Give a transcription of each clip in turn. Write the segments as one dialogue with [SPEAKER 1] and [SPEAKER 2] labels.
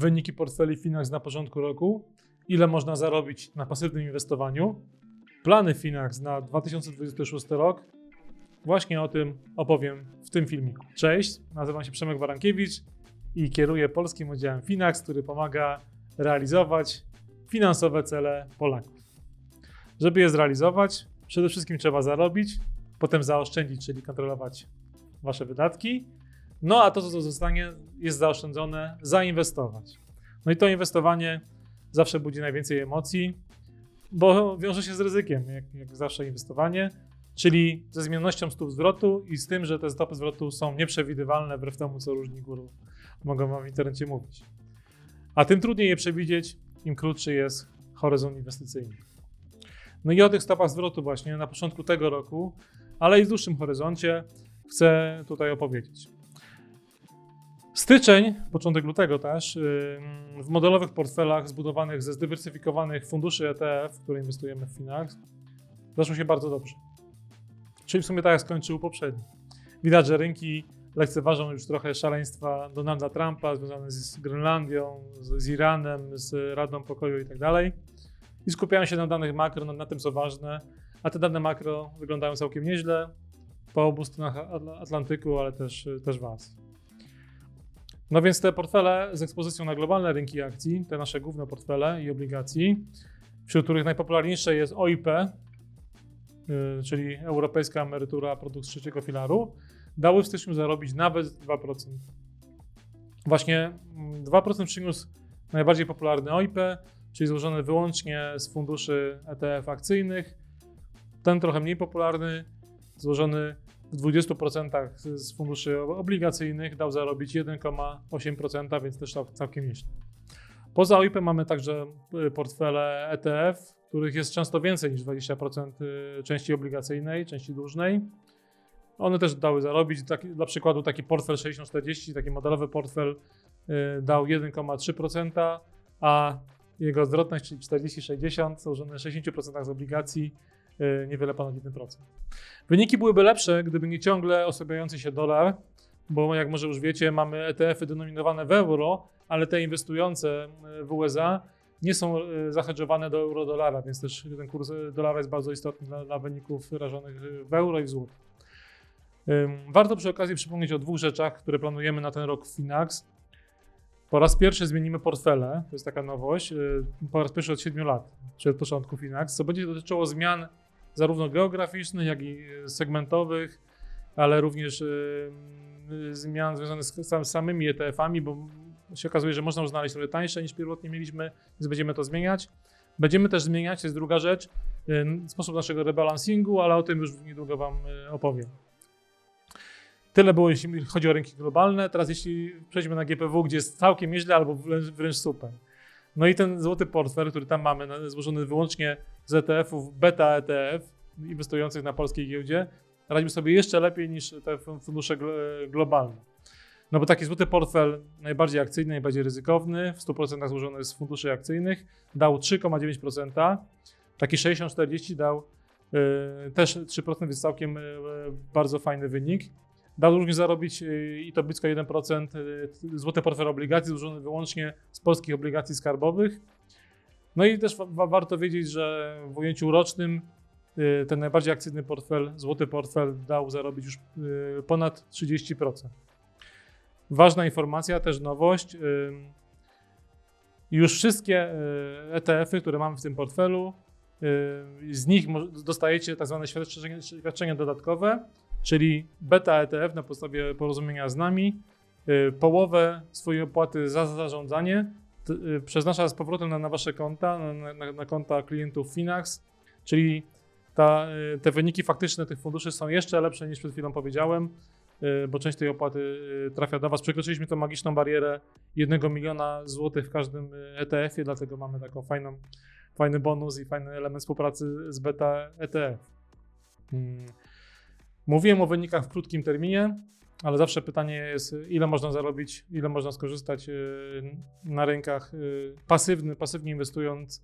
[SPEAKER 1] wyniki portfeli Finax na początku roku, ile można zarobić na pasywnym inwestowaniu, plany Finax na 2026 rok. Właśnie o tym opowiem w tym filmiku. Cześć, nazywam się Przemek Barankiewicz i kieruję polskim oddziałem Finax, który pomaga realizować finansowe cele Polaków. Żeby je zrealizować, przede wszystkim trzeba zarobić, potem zaoszczędzić, czyli kontrolować wasze wydatki. No a to, co zostanie, jest zaoszczędzone, zainwestować. No i to inwestowanie zawsze budzi najwięcej emocji, bo wiąże się z ryzykiem, jak, jak zawsze inwestowanie, czyli ze zmiennością stóp zwrotu i z tym, że te stopy zwrotu są nieprzewidywalne, wbrew temu, co różni guru mogą wam w internecie mówić. A tym trudniej je przewidzieć, im krótszy jest horyzont inwestycyjny. No i o tych stopach zwrotu właśnie na początku tego roku, ale i w dłuższym horyzoncie chcę tutaj opowiedzieć. Styczeń, początek lutego też, w modelowych portfelach zbudowanych ze zdywersyfikowanych funduszy ETF, w które inwestujemy w Finax, zaczął się bardzo dobrze. Czyli w sumie tak jak skończył poprzedni. Widać, że rynki lekceważą już trochę szaleństwa Donalda Trumpa związane z Grenlandią, z, Iranem, z Radą Pokoju i tak dalej. I skupiają się na danych makro, na, tym co ważne, a te dane makro wyglądają całkiem nieźle po obu stronach Atlantyku, ale też, też w Azji. No więc te portfele z ekspozycją na globalne rynki akcji, te nasze główne portfele i obligacji, wśród których najpopularniejsze jest OIP, yy, czyli Europejska Emerytura Produkt Trzeciego Filaru, dały w styczniu zarobić nawet 2%. Właśnie 2% mm, przyniósł najbardziej popularny OIP, czyli złożony wyłącznie z funduszy ETF akcyjnych. Ten trochę mniej popularny, złożony w 20% z funduszy obligacyjnych, dał zarobić 1,8%, więc też całkiem nieźle. Poza OIP mamy także y, portfele ETF, których jest często więcej niż 20% y, części obligacyjnej, części dłużnej. One też dały zarobić. Taki, dla przykładu taki portfel 6040, taki modelowy portfel y, dał 1,3%, a jego zwrotność, czyli 40-60, założone 60% z obligacji, niewiele ponad 1%. Wyniki byłyby lepsze, gdyby nie ciągle osłabiający się dolar, bo jak może już wiecie, mamy ETF-y denominowane w euro, ale te inwestujące y, w USA nie są zahedżowane do euro-dolara, więc też ten kurs dolara jest bardzo istotny dla, dla wyników wyrażonych w euro i w złotych. Warto przy okazji przypomnieć o dwóch rzeczach, które planujemy na ten rok w Finax. Po raz pierwszy zmienimy portfele, to jest taka nowość, y, po raz pierwszy od 7 lat, czyli od początku Finax, co będzie dotyczyło zmian zarówno geograficznych, jak i segmentowych, ale również y, zmian związanych z samymi ETF-ami, bo się okazuje, że można znaleźć trochę tańsze niż pierwotnie mieliśmy, więc będziemy to zmieniać. Będziemy też zmieniać, jest druga rzecz, sposób naszego rebalansingu, ale o tym już niedługo Wam opowiem. Tyle było, jeśli chodzi o rynki globalne. Teraz jeśli przejdźmy na GPW, gdzie jest całkiem nieźle albo wręcz super. No i ten złoty portfel, który tam mamy, złożony wyłącznie z ETF-ów beta ETF, inwestujących na polskiej giełdzie, radzimy sobie jeszcze lepiej niż te fundusze globalne. No bo taki złoty portfel, najbardziej akcyjny, najbardziej ryzykowny, w 100% złożony z funduszy akcyjnych, dał 3,9%. Taki 60-40 dał yy, też 3%, więc całkiem yy, bardzo fajny wynik. Dał również zarobić y, i to blisko 1% y, złoty portfel obligacji złożony wyłącznie z polskich obligacji skarbowych. No i też wa warto wiedzieć, że w ujęciu rocznym y, ten najbardziej akcyjny portfel, złoty portfel dał zarobić już ponad 30%. Ważna informacja, też nowość. Już wszystkie ETF-y, które mamy w tym portfelu, z nich dostajecie tak zwane świadczenia dodatkowe, czyli beta ETF na podstawie porozumienia z nami y, połowę swojej opłaty za zarządzanie y, przeznacza z powrotem na, na wasze konta, na, na, na, konta klientów Finax, czyli ta, y, te wyniki faktyczne tych funduszy są jeszcze lepsze niż przed chwilą powiedziałem, bo część tej opłaty trafia do Was. Przekroczyliśmy tą magiczną barierę 1 miliona złotych w każdym ETF-ie, dlatego mamy taką fajną, fajny bonus i fajny element współpracy z beta ETF. Hmm. Mówiłem o wynikach w krótkim terminie, ale zawsze pytanie jest, ile można zarobić, ile można skorzystać y, na rynkach y, pasywny, pasywnie inwestując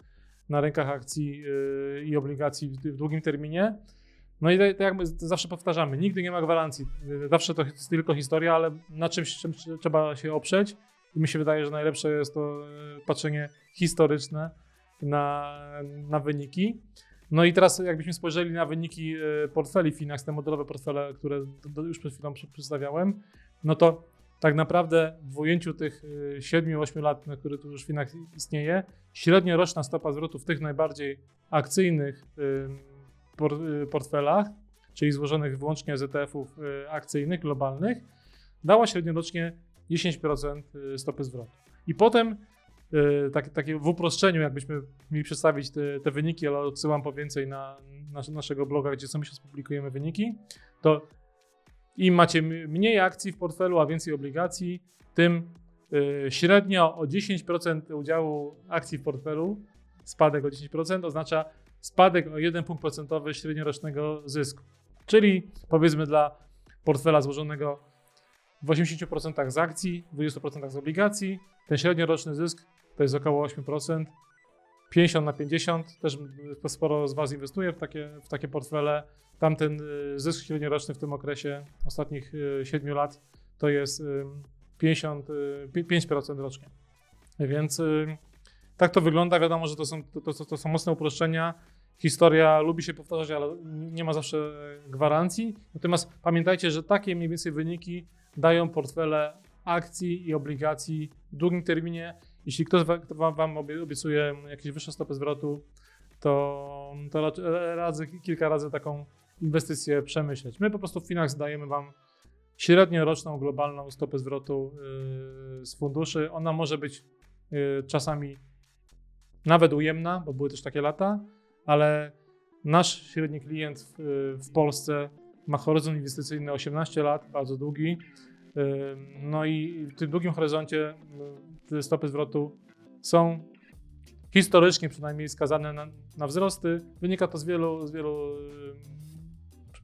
[SPEAKER 1] na rynkach akcji y, i obligacji w długim terminie. No i tak jak zawsze powtarzamy, nigdy nie ma gwarancji. Zawsze to jest tylko historia, ale na czymś, czym trzeba się oprzeć I mi się wydaje, że najlepsze jest to e, patrzenie historyczne na, na wyniki. No i teraz jakbyśmy spojrzeli na wyniki e, portfeli Finax, te modelowe portfele, które już przed chwilą przedstawiałem, no to tak naprawdę w ujęciu tych 7-8 lat, na które tu już Finax istnieje, średnioroczna stopa zwrotu w tych najbardziej akcyjnych y, portfelach, czyli złożonych wyłącznie z ETF-ów akcyjnych, globalnych, dała średniorocznie 10% y, stopy zwrotu. I potem y, tak, takie w uproszczeniu, jakbyśmy mieli przedstawić te, te wyniki, ale odsyłam po więcej na, nas- naszego bloga, gdzie co miesiąc publikujemy wyniki, to im macie mniej akcji w portfelu, a więcej obligacji, tym y, średnio o 10% udziału akcji w portfelu, spadek o 10% oznacza spadek o 1 punkt procentowy średniorocznego zysku. Czyli powiedzmy dla portfela złożonego w 80% z akcji, 20% z obligacji, ten średnioroczny zysk to jest około 8%. 50 na 50, też sporo z Was inwestuje w takie, w takie portfele. Tamten y, zysk średnioroczny w tym okresie ostatnich 7 lat to jest y, 50, y, pi- 5% rocznie. Więc y, tak to wygląda. Wiadomo, że to są, to, to, to są mocne uproszczenia. Historia lubi się powtarzać, ale nie ma zawsze gwarancji. Natomiast pamiętajcie, że takie mniej więcej wyniki dają portfele akcji i obligacji w długim terminie. Jeśli ktoś wa- kto wam, wam obie- obiecuje jakieś wyższe stopy zwrotu, to, to radzę kilka razy taką inwestycję przemyśleć. My po prostu w Finax dajemy Wam średnioroczną globalną stopę zwrotu yy, z funduszy. Ona może być yy, czasami nawet ujemna, bo były też takie lata, ale nasz średni klient w, w Polsce ma horyzont inwestycyjny 18 lat, bardzo długi. No i w tym długim horyzoncie yy, te stopy zwrotu są historycznie przynajmniej skazane na, na wzrosty. Wynika to z wielu, z wielu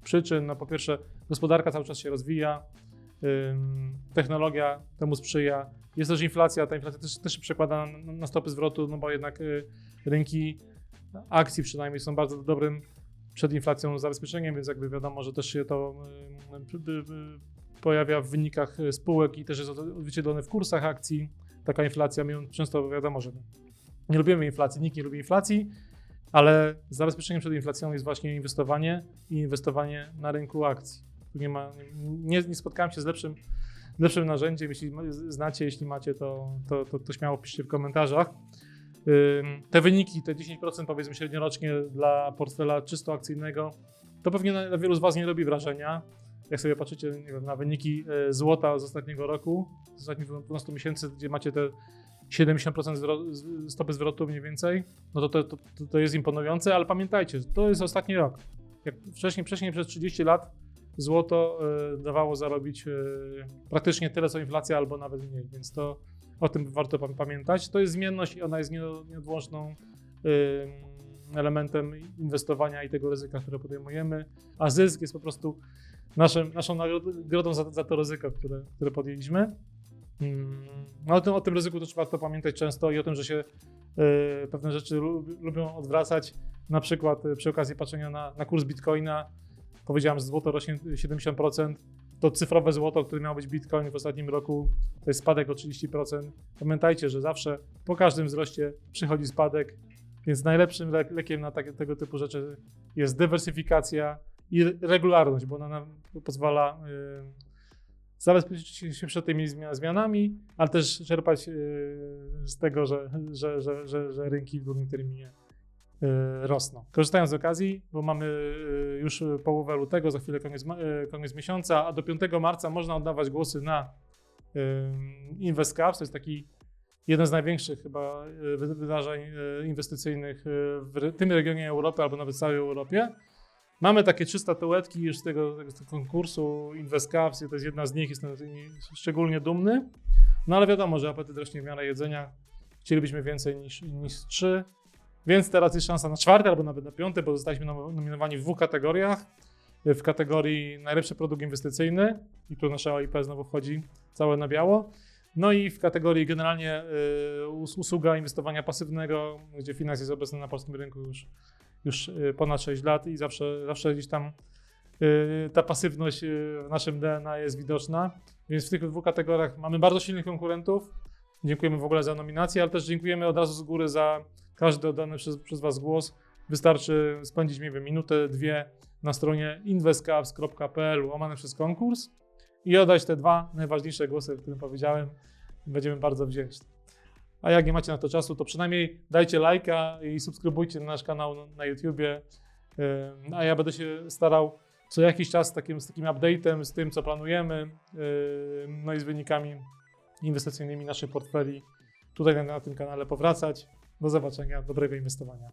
[SPEAKER 1] przyczyn. No, po pierwsze, gospodarka cały czas się rozwija, technologia temu sprzyja. Jest też inflacja, ta inflacja też, też się przekłada na, na stopy zwrotu, no bo jednak y, rynki akcji przynajmniej są bardzo dobrym przed inflacją zabezpieczeniem, więc jakby wiadomo, że też się to y, y, y, y, pojawia w wynikach y, spółek i też jest odzwierciedlone w kursach akcji. Taka inflacja, my często wiadomo, że nie lubimy inflacji, nikt nie lubi inflacji, ale zabezpieczeniem przed inflacją jest właśnie inwestowanie i inwestowanie na rynku akcji. Nie, ma, nie, nie spotkałem się z lepszym, lepszym narzędziem. Jeśli znacie, jeśli macie, to, to, to, to śmiało piszcie w komentarzach. Te wyniki, te 10% powiedzmy średniorocznie dla portfela czysto akcyjnego, to pewnie na wielu z Was nie robi wrażenia. Jak sobie patrzycie nie wiem, na wyniki e, złota z ostatniego roku, z ostatnich 12 miesięcy, gdzie macie te 70% zwro- z- stopy zwrotu mniej więcej, no to to, to, to jest imponujące, ale pamiętajcie, to jest ostatni rok. Jak wcześniej, wcześniej przez 30 lat złoto e, dawało zarobić e, praktycznie tyle co inflacja albo nawet mniej, więc to o tym warto pam- pamiętać. To jest zmienność i ona jest nieod- nieodłączną e, elementem inwestowania i tego ryzyka, które podejmujemy, a zysk jest po prostu naszym, naszą nagrodą za, za to ryzyko, które, które podjęliśmy. Mm, No o tym, o tym ryzyku też warto pamiętać często i o tym, że się y, pewne rzeczy lu- lubią odwracać. Na przykład y, przy okazji patrzenia na, na kurs bitcoina, powiedziałem, że złoto rośnie 70%. To cyfrowe złoto, które miało być bitcoin w ostatnim roku, to jest spadek o 30%. Pamiętajcie, że zawsze po każdym wzroście przychodzi spadek, więc najlepszym le- lekiem na takie, tego typu rzeczy jest dywersyfikacja i re- regularność, bo ona nam pozwala y, zabezpieczyć się przed tymi zmia- zmianami, ale też czerpać y, z tego, że, że, że, że, że rynki w długim terminie y, rosną. Korzystając z okazji, bo mamy już połowę lutego, za chwilę koniec, koniec miesiąca, a do 5 marca można oddawać głosy na InvestCaps, to jest taki jeden z największych chyba wy- wydarzeń inwestycyjnych w tym regionie Europy albo nawet całej Europie. Mamy takie trzy statuetki już z tego, z tego konkursu InvestCaps i to jest jedna z nich, jestem z szczególnie dumny. No ale wiadomo, że apetyt rośnie w miarę jedzenia. Chcielibyśmy więcej niż, niż trzy. Więc teraz jest szansa na czwarte albo nawet na piąte, bo zostaliśmy nom- nominowani w dwóch kategoriach. W kategorii najlepszy produkt inwestycyjny i tu nasza OIP znowu wchodzi całe na biało. No i w kategorii generalnie y, us- usługa inwestowania pasywnego, gdzie Finax jest obecny na polskim rynku już, już y, ponad 6 lat i zawsze, zawsze gdzieś tam y, ta pasywność y, w naszym DNA jest widoczna. Więc w tych dwóch kategoriach mamy bardzo silnych konkurentów. Dziękujemy w ogóle za nominację, ale też dziękujemy od razu z góry za każdy oddany przez, przez Was głos. Wystarczy spędzić, nie wiem, minutę, dwie na stronie investcaps.pl łamane przez konkurs i oddać te dwa najważniejsze głosy, o którym powiedziałem. Będziemy bardzo wdzięczni. A jak nie macie na to czasu, to przynajmniej dajcie lajka i subskrybujcie nasz kanał na YouTubie. A ja będę się starał co jakiś czas z takim, z takim update'em, z tym, co planujemy, no i z wynikami inwestycyjnymi naszych portfeli tutaj na, na tym kanale powracać. Do zobaczenia, dobrego inwestowania.